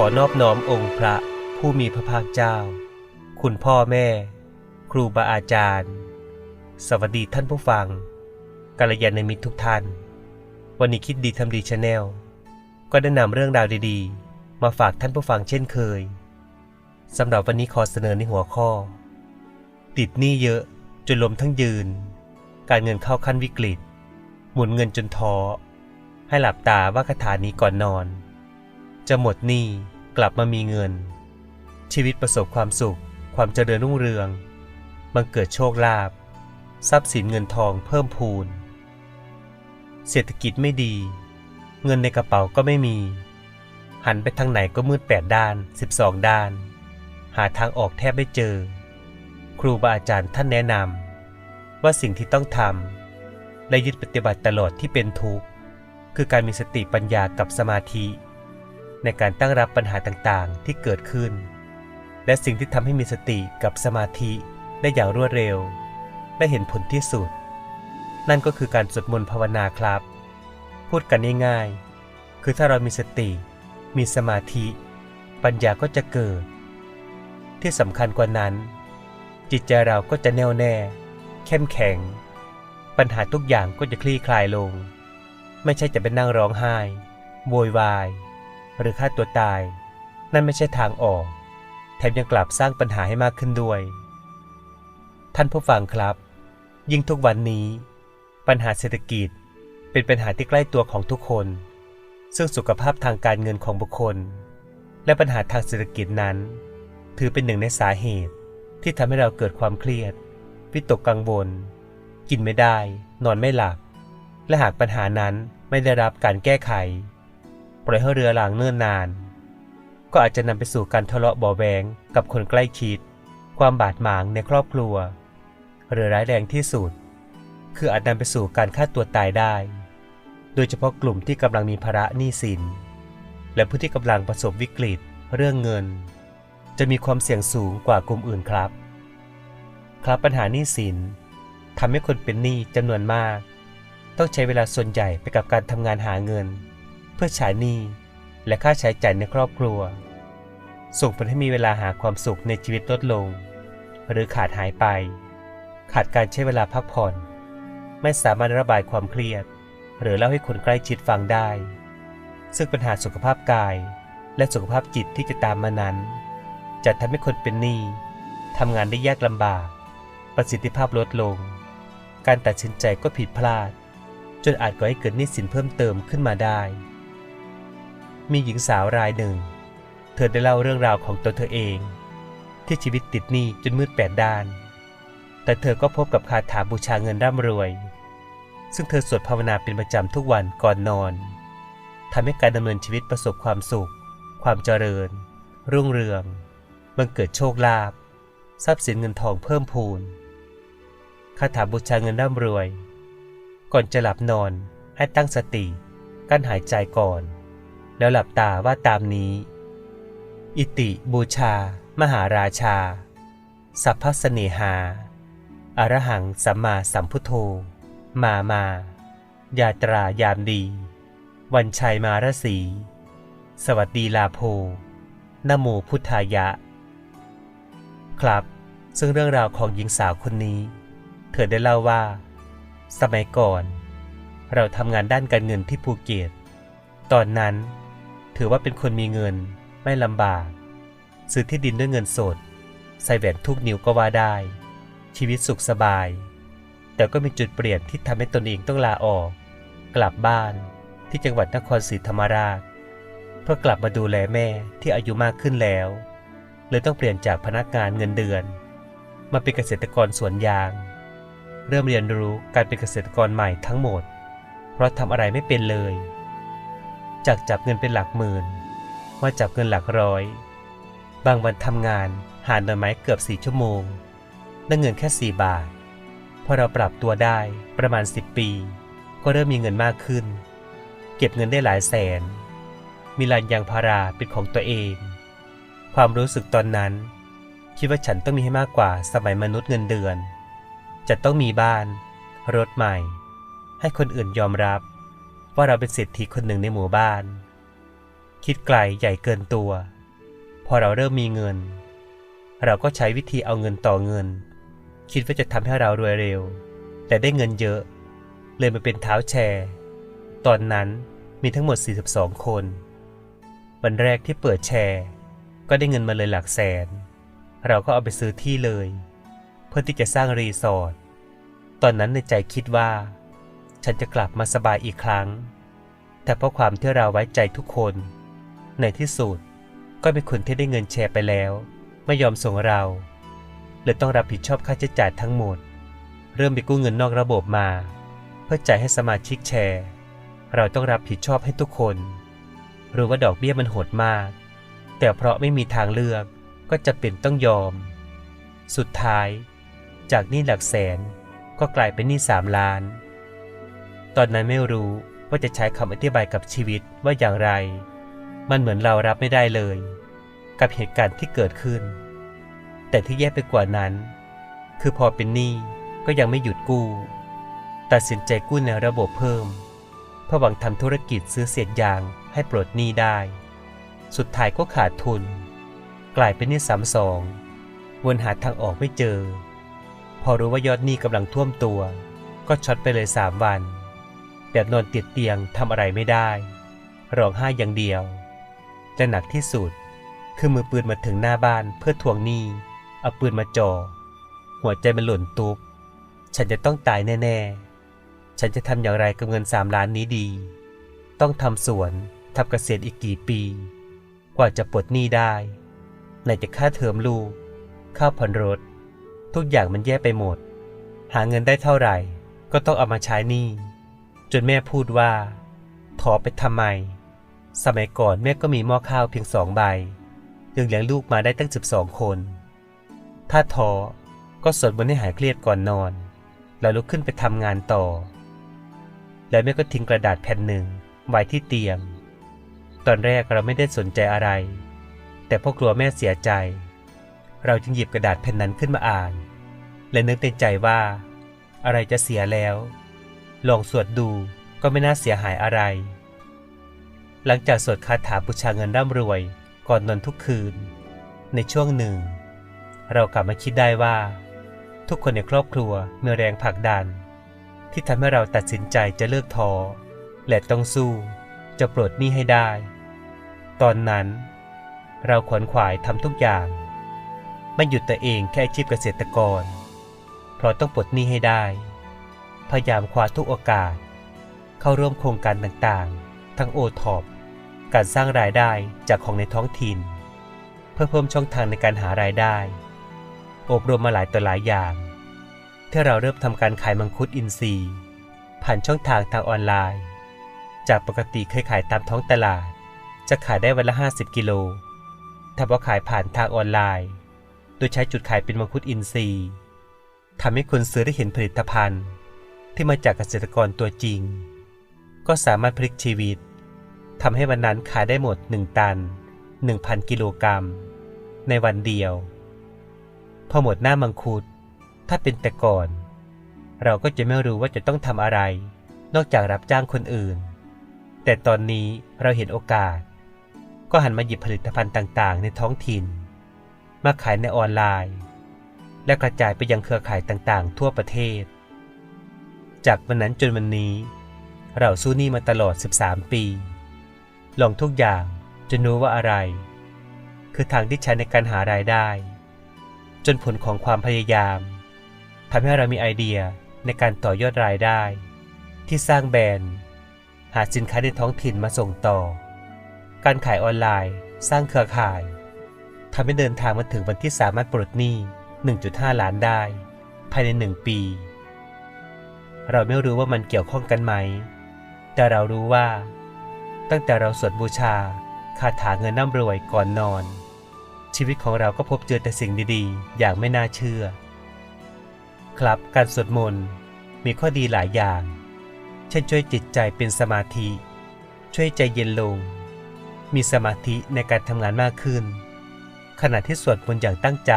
ขอนอบน้อมองค์พระผู้มีพระภาคเจ้า คุณพ่อแม่ ครูบาอาจารย์ สวัสดีท่านผู้ฟังกัลยาณมิตรทุกท่าน วันนี้คิดดีทำดีชาแนลก็ได้นำเรื่องราวดีๆ มาฝากท่านผู้ฟังเช่นเคยสำหรับวันนี้ขอเสนอในหัวข้อ ติดหนี้เยอะจนลมทั้งยืน การเงินเข้าขั้นวิกฤต หมุนเงินจนท้อให้หลับตาว่าคาถานี้ก่อนนอน จะหมดหนี้กลับมามีเงิน ชีวิตประสบความสุข ความเจริญรุ่งเรือง บังเกิดโชคลาภทรัพย์สินเงินทองเพิ่มพูน เศรษฐกิจไม่ดี เงินในกระเป๋าก็ไม่มี หันไปทางไหนก็มืดแปดด้าน 12 ด้าน หาทางออกแทบไม่เจอ ครูบาอาจารย์ท่านแนะนำว่าสิ่งที่ต้องทำและยึดปฏิบัติตลอดที่เป็นทุกข์ คือการมีสติปัญญากับสมาธิ ในการตั้งรับปัญหาต่างๆ ที่เกิดขึ้น และสิ่งที่ทำให้มีสติกับสมาธิได้อย่างรวดเร็วได้เห็นผลที่สุด นั่นก็คือการสวดมนต์ภาวนาครับ พูดกันง่ายๆ คือถ้าเรามีสติ มีสมาธิ ปัญญาก็จะเกิด ที่สำคัญกว่านั้น จิตใจเราก็จะแน่วแน่ เข้มแข็ง ปัญหาทุกอย่างก็จะคลี่คลายลง ไม่ใช่จะไปนั่งร้องไห้โวยวาย หรือฆ่าตัวตาย นั่นไม่ใช่ทางออก แถมยังกลับสร้างปัญหาให้มากขึ้นด้วย ท่านผู้ฟังครับ ยิ่งทุกวันนี้ ปัญหาเศรษฐกิจเป็นปัญหาที่ใกล้ตัวของทุกคน ซึ่งสุขภาพทางการเงินของบุคคล และปัญหาทางเศรษฐกิจนั้น ถือเป็นหนึ่งในสาเหตุที่ทำให้เราเกิดความเครียด วิตกกังวล กินไม่ได้ นอนไม่หลับ และหากปัญหานั้นไม่ได้รับการแก้ไข ปล่อยให้เรือหลางเนิ่นนาน ก็อาจจะนำไปสู่การทะเลาะเบาแวงกับคนใกล้ชิด ความบาดหมางในครอบครัว หรือร้ายแรงที่สุด คืออาจนำไปสู่การฆ่าตัวตายได้ โดยเฉพาะกลุ่มที่กำลังมีภาระหนี้สิน และผู้ที่กำลังประสบวิกฤต เรื่องเงิน จะมีความเสี่ยงสูงกว่ากลุ่มอื่นครับ ครับปัญหาหนี้สินทำให้คนเป็นหนี้จำนวนมาก ต้องใช้เวลาส่วนใหญ่ไปกับการทำงานหาเงิน เพื่อใช้หนี้และค่าใช้จ่ายในครอบครัว ส่งผลให้มีเวลาหาความสุขในชีวิตลดลง หรือขาดหายไป ขาดการใช้เวลาพักผ่อน ไม่สามารถระบายความเครียด หรือเล่าให้คนใกล้ชิดฟังได้ ซึ่งปัญหาสุขภาพกาย และสุขภาพจิตที่จะตามมานั้น จะทำให้คนเป็นหนี้ทำงานได้ยากลำบาก ประสิทธิภาพลดลง การตัดสินใจก็ผิดพลาด จนอาจก่อให้เกิดหนี้สินเพิ่มเติมขึ้นมาได้ มีหญิงสาวรายหนึ่ง เธอได้เล่าเรื่องราวของตัวเธอเอง ที่ชีวิตติดหนี้จนมืดแปดด้าน แต่เธอก็พบกับคาถาบูชาเงินร่ำรวย ซึ่งเธอสวดภาวนาเป็นประจำทุกวันก่อนนอนทำให้การดำเนินชีวิตประสบความสุข ความเจริญ รุ่งเรือง บังเกิดโชคลาภทรัพย์สินเงินทองเพิ่มพูนคาถาบูชาเงินร่ำรวย ก่อนจะหลับนอนให้ตั้งสติ กั้นหายใจก่อน แล้วหลับตาว่าตามนี้ อิติบูชา มหาราชา สัพพสเนหา อรหังสัมมาสัมพุทโธ มา มา ยาตรายามดี วันชัยมารสี สวัสดีลาโพนโมพุทธายะ ครับ ซึ่งเรื่องราวของหญิงสาวคนนี้ เธอได้เล่าว่า สมัยก่อน เราทำงานด้านการเงินที่ภูเก็ต ตอนนั้น ถือว่าเป็นคนมีเงิน ไม่ลำบาก ซื้อที่ดินด้วยเงินสด ใส่แหวนทุกนิ้วก็ว่าได้ ชีวิตสุขสบาย แต่ก็มีจุดเปลี่ยนที่ทำให้ตนเองต้องลาออก กลับบ้านที่จังหวัดนครศรีธรรมราช เพื่อกลับมาดูแลแม่ที่อายุมากขึ้นแล้ว เลยต้องเปลี่ยนจากพนักงานเงินเดือน มาเป็นเกษตรกรสวนยาง เริ่มเรียนรู้การเป็นเกษตรกรใหม่ทั้งหมด เพราะทำอะไรไม่เป็นเลย จากจับเงินเป็นหลักหมื่น มาจับเงินหลักร้อย บางวันทำงานหาหน่อไม้เกือบสี่ชั่วโมงได้เงินแค่สี่บาท พอเราปรับตัวได้ประมาณ10ปี ก็เริ่มมีเงินมากขึ้น เก็บเงินได้หลายแสน มีลานยางพาราเป็นของตัวเอง ความรู้สึกตอนนั้น คิดว่าฉันต้องมีให้มากกว่าสมัยมนุษย์เงินเดือน จะต้องมีบ้าน รถใหม่ ให้คนอื่นยอมรับ ว่าเราเป็นเศรษฐีคนหนึ่งในหมู่บ้าน คิดไกลใหญ่เกินตัว พอเราเริ่มมีเงิน เราก็ใช้วิธีเอาเงินต่อเงิน คิดว่าจะทำให้เรารวยเร็ว แต่ได้เงินเยอะ เลยมาเป็นเท้าแชร์ ตอนนั้นมีทั้งหมด 42 คน วันแรกที่เปิดแชร์ ก็ได้เงินมาเลยหลักแสน เราก็เอาไปซื้อที่เลย เพื่อที่จะสร้างรีสอร์ทตอนนั้นในใจคิดว่า ฉันจะกลับมาสบายอีกครั้ง แต่เพราะความที่เราไว้ใจทุกคน ในที่สุดก็มีคนที่ได้เงินแชร์ไปแล้ว ไม่ยอมส่งเราเลยต้องรับผิดชอบค่าใช้จ่ายทั้งหมด เริ่มไปกู้เงินนอกระบบมา เพื่อจ่ายให้สมาชิกแชร์ เราต้องรับผิดชอบให้ทุกคนรู้ว่าดอกเบี้ยมันโหดมาก แต่เพราะไม่มีทางเลือกก็จะเป็นต้องยอม สุดท้าย จากหนี้หลักแสนก็กลายเป็นหนี้สามล้าน ตอนนั้นไม่รู้ว่าจะใช้คำอธิบายกับชีวิตว่าอย่างไร มันเหมือนเรารับไม่ได้เลย กับเหตุการณ์ที่เกิดขึ้น แต่ที่แย่ไปกว่านั้น คือพอเป็นหนี้ก็ยังไม่หยุดกู้ ตัดสินใจกู้ในระบบเพิ่มเพื่อหวังทำธุรกิจซื้อเศษยางให้ปลดหนี้ได้ สุดท้ายก็ขาดทุน กลายเป็นหนี้ซ้ำสอง วนหาทางออกไม่เจอ พอรู้ว่ายอดหนี้กำลังท่วมตัว ก็ช็อตไปเลยสามวัน แบบนอนติดเตียงทำอะไรไม่ได้ ร้องไห้อย่างเดียว และหนักที่สุด คือมือปืนมาถึงหน้าบ้านเพื่อทวงหนี้ เอาปืนมาจ่อ หัวใจมันหล่นตุบ ฉันจะต้องตายแน่ๆ ฉันจะทำอย่างไรกับเงินสามล้านนี้ดี ต้องทำสวนทำเกษตรอีกกี่ปี กว่าจะปลดหนี้ได้ไหนจะค่าเทอมลูก ค่าผ่อนรถ ทุกอย่างมันแย่ไปหมด หาเงินได้เท่าไหร่ ก็ต้องเอามาใช้หนี้ จนแม่พูดว่า ถอไปทำไม สมัยก่อนแม่ก็มีหม้อข้าวเพียงสองใบยังเลี้ยงลูกมาได้ตั้งสิบสองคน ถ้าท้อก็สวดมนต์ให้หายเครียดก่อนนอน แล้วลุกขึ้นไปทำงานต่อ แล้วแม่ก็ทิ้งกระดาษแผ่นหนึ่งไว้ที่เตียง ตอนแรกเราไม่ได้สนใจอะไร แต่พราะกลัวแม่เสียใจ เราจึงหยิบกระดาษแผ่นนั้นขึ้นมาอ่าน และนึกในใจว่า อะไรจะเสียแล้ว ลองสวดดูก็ไม่น่าเสียหายอะไร หลังจากสวดคาถาบูชาเงินร่ำรวยก่อนนอนทุกคืน ในช่วงหนึ่ง เรากลับมาคิดได้ว่า ทุกคนในครอบครัวมีแรงผลักดัน ที่ทำให้เราตัดสินใจจะเลิกท้อและต้องสู้จะปลดหนี้ให้ได้ ตอนนั้นเราขวนขวายทำทุกอย่างไม่หยุดตัวเองแค่อาชีพเกษตรกร เพราะต้องปลดหนี้ให้ได้ พยายามคว้าทุกโอกาส เข้าร่วมโครงการต่างๆ ทั้งโอท็อปการสร้างรายได้จากของในท้องถิ่น เพื่อเพิ่มช่องทางในการหารายได้ อบรมมาหลายต่อหลายอย่าง ที่เราเริ่มทำการขายมังคุดอินทรีย์ ผ่านช่องทางทางออนไลน์ จากปกติเคยขายตามท้องตลาด จะขายได้วันละ 50 กิโลถ้าพอขายผ่านทางออนไลน์ โดยใช้จุดขายเป็นมังคุดอินทรีย์ทำให้คนซื้อได้เห็นผลิตภัณฑ์ ที่มาจากเกษตรกรตัวจริง ก็สามารถพลิกชีวิตทำให้วันนั้นขายได้หมด 1 ตัน 1,000 กิโลกรัม ในวันเดียว พอหมดหน้ามังคุด ถ้าเป็นแต่ก่อน เราก็จะไม่รู้ว่าจะต้องทำอะไร นอกจากรับจ้างคนอื่น แต่ตอนนี้เราเห็นโอกาส ก็หันมาหยิบผลิตภัณฑ์ต่างๆ ในท้องถิ่น มาขายในออนไลน์ และกระจายไปยังเครือข่ายต่างๆ ทั่วประเทศ จากวันนั้นจนวันนี้ เราสู้นี้มาตลอด 13 ปี ลองทุกอย่างจนรู้ว่าอะไร คือทางที่ใช้ในการหารายได้ จนผลของความพยายามทำให้เรามีไอเดียในการต่อยอดรายได้ ที่สร้างแบรนด์หาสินค้าในท้องถิ่นมาส่งต่อ การขายออนไลน์ สร้างเครือข่ายทำให้เดินทางมาถึงวันที่สามารถปลดหนี้ 1.5 ล้านได้ ภายในหนึ่งปี เราไม่รู้ว่ามันเกี่ยวข้องกันไหม แต่เรารู้ว่า ตั้งแต่เราสวดบูชาคาถาเงินน่ำรวยก่อนนอน ชีวิตของเราก็พบเจอแต่สิ่งดีๆ อย่างไม่น่าเชื่อ ครับการสวดมนต์มีข้อดีหลายอย่าง เช่นช่วยจิตใจเป็นสมาธิ ช่วยใจเย็นลง มีสมาธิในการทำงานมากขึ้น ขณะที่สวดมนต์อย่างตั้งใจ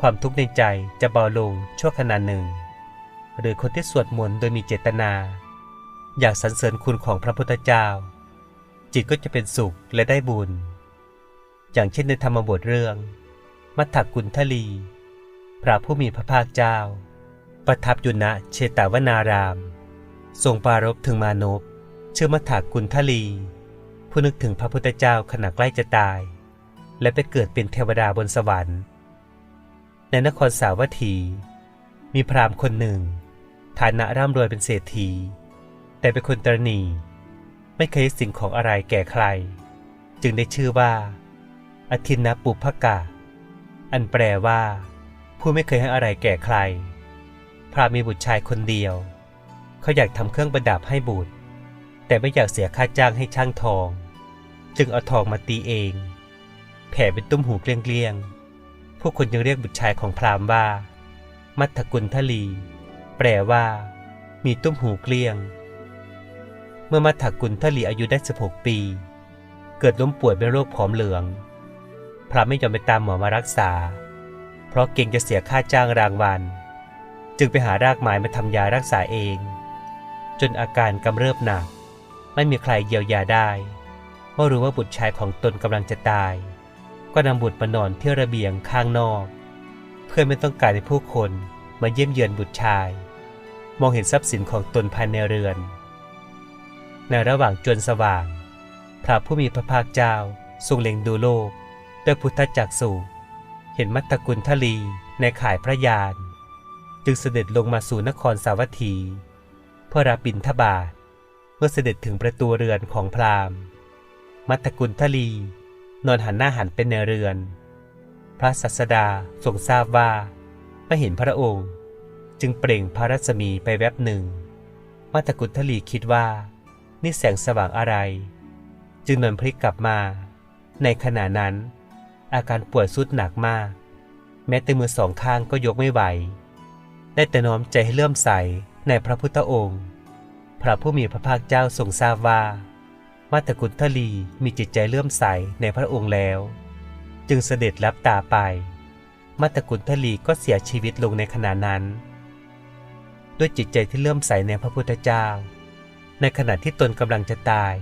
ความทุกข์ในใจจะเบาลงชั่วขณะหนึ่ง หรือคนที่สวดมนต์โดยมีเจตนา อยากสรรเสริญคุณของพระพุทธเจ้า จิตก็จะเป็นสุขและได้บุญ อย่างเช่นในธรรมบทเรื่อง มัทธกุลทลี พระผู้มีพระภาคเจ้า ประทับอยู่ณเชตวนาราม ทรงปรารภถึงมานพชื่อมัทธกุลทลี ผู้นึกถึงพระพุทธเจ้าขณะใกล้จะตาย และไปเกิดเป็นเทวดาบนสวรรค์ ในนครสาวัตถี มีพราหมณ์คนหนึ่ง ฐานะร่ำรวยเป็นเศรษฐี แต่เป็นคนตรณีไม่เคยให้สิ่งของอะไรแก่ใคร จึงได้ชื่อว่าอธินนปุพกะ อันแปลว่า ผู้ไม่เคยให้อะไรแก่ใคร พระมีบุตรชายคนเดียว เขาอยากทำเครื่องประดับให้บุตร แต่ไม่อยากเสียค่าจ้างให้ช่างทอง จึงเอาทองมาตีเอง แผ่เป็นตุ้มหูเกลี้ยงๆผู้คนยังเรียกบุตรชายของพราหมณ์ว่า มัทกุลทลี แปลว่า มีตุ้มหูเกลี้ยง เมื่อมัทธกุลทลีอายุได้ 16 ปี เกิดล้มป่วยเป็นโรคผอมเหลือง พระไม่ยอมไปตามหมอมารักษา เพราะเกรงจะเสียค่าจ้างรางวัล จึงไปหารากไม้มาทำยารักษาเอง จนอาการกำเริบหนัก ไม่มีใครเยียวยาได้เมื่อรู้ว่าบุตรชายของตนกำลังจะตาย ก็นำบุตรมานอนที่ระเบียงข้างนอก เพื่อไม่ต้องการให้ผู้คนมาเยี่ยมเยือนบุตรชาย มองเห็นทรัพย์สินของตนภายในเรือน ในระหว่างจวนสว่าง พระผู้มีพระภาคเจ้าทรงเล็งดูโลกด้วยพุทธจักสุเห็นมัตตกุลทลีในข่ายพระยาน จึงเสด็จลงมาสู่นครสาวัตถี เพื่อรับบิณฑบาตเมื่อเสด็จถึงประตูเรือนของพราหมณ์ มัตตกุลทลี นอนหันหน้าหันเป็นในเรือน พระสัสดาทรงทราบว่าไม่เห็นพระองค์ จึงเปล่งพระรัศมีไปแวบหนึ่ง มัตตกุทลีคิดว่า นี่แสงสว่างอะไร จึงนอนพลิกกลับมา ในขณะนั้น อาการปวยสุดหนักมาก แม้แต่มือสองข้างก็ยกไม่ไหว ได้แต่น้อมใจให้เลื่อมใสในพระพุทธองค์ พระผู้มีพระภาคเจ้าทรงทราบว่า มัตตกุทลีมีจิตใจเลื่อมใสในพระองค์แล้ว จึงเสด็จรับตาไป มัตตกุทลีก็เสียชีวิตลงในขณะนั้น ด้วยจิตใจที่เลื่อมใสในพระพุทธเจ้า ในขณะที่ตนกำลังจะตาย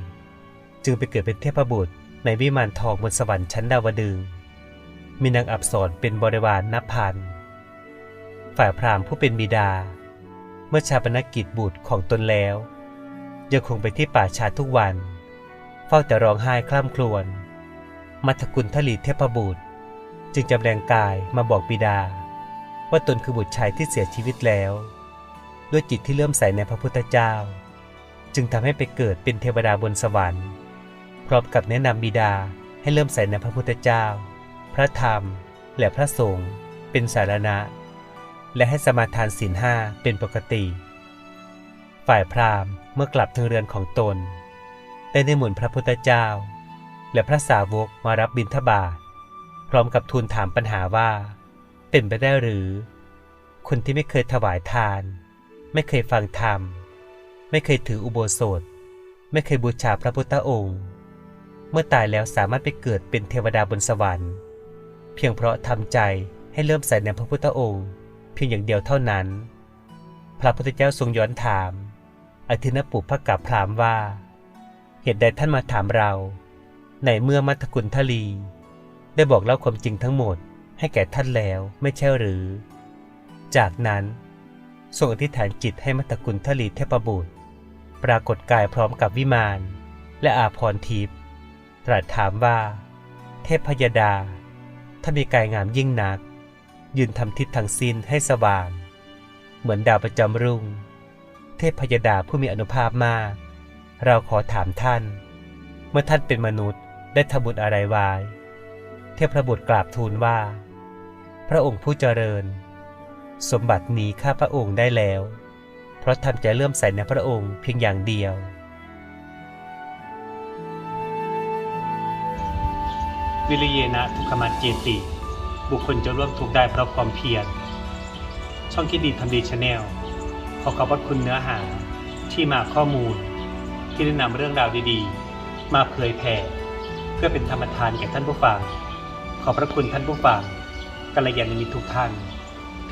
จึงไปเกิดเป็นเทพบุตรในวิมานทองบนสวรรค์ชั้นดาวดึง มีนางอับสรเป็นบริวารนับพัน ฝ่ายพราหมณ์ผู้เป็นบิดา เมื่อชาปนกิจบุตรของตนแล้ว ยังคงไปที่ป่าชาทุกวัน เฝ้าแต่ร้องไห้คล่ำครวญ มัทกุลทลีเทพบุตร จึงจำแรงกายมาบอกบิดา ว่าตนคือบุตรชายที่เสียชีวิตแล้ว ด้วยจิตที่เลื่อมใสในพระพุทธเจ้า จึงทำให้ไปเกิดเป็นเทวดาบนสวรรค์พร้อมกับแนะนำบิดาให้เริ่มใส่ในพระพุทธเจ้า พระธรรม และพระสงฆ์เป็นสารณะ และให้สมาทานศีลห้าเป็นปกติ ฝ่ายพราหมณ์เมื่อกลับถึงเรือนของตน ได้นิมนพระพุทธเจ้า และพระสาวกมารับบิณฑบาตพร้อมกับทูลถามปัญหาว่า เป็นไปได้หรือคนที่ไม่เคยถวายทาน ไม่เคยฟังธรรม ไม่เคยถืออุโบสถ ไม่เคยบูชาพระพุทธองค์ เมื่อตายแล้วสามารถไปเกิดเป็นเทวดาบนสวรรค์ เพียงเพราะทำใจให้เริ่มใส่ในพระพุทธองค์ เพียงอย่างเดียวเท่านั้น พระพุทธเจ้าทรงย้อนถาม อธินปุพระกับพรามว่า เหตุใดท่านมาถามเรา ในเมื่อมัทกุลทลี ได้บอกเล่าความจริงทั้งหมดให้แก่ท่านแล้วไม่ใช่หรือ จากนั้น ทรงอธิษฐานจิตให้มัทธกุลทลีเทพบุตร ปรากฏกายพร้อมกับวิมาน และอาพรทิพย์ตรัสถามว่า เทพพยดา ถ้ามีกายงามยิ่งนัก ยืนทำทิศทางสิ้นให้สว่าง เหมือนดาวประจำรุ่ง เทพพยดาผู้มีอนุภาพมาก เราขอถามท่าน เมื่อท่านเป็นมนุษย์ได้ทำบุญอะไรไว้เทพพระบุตรกราบทูลว่า พระองค์ผู้เจริญ สมบัตินี้ข้าพระองค์ได้แล้ว เพราะทำใจเลื่อมใสในพระองค์เพียงอย่างเดียว วิริเยนะทุกขมัจเจติ บุคคลจะร่วมทุกข์ได้เพราะความเพียร ช่องคิดดีทำดีชาแนลขอขอบพระคุณเนื้อหาที่มาข้อมูล ที่ได้นำเรื่องราวดีๆ มาเผยแผ่เพื่อเป็นธรรมทานแก่ท่านผู้ฟัง ขอบพระคุณท่านผู้ฟังกัลยาณมิตรทุกท่าน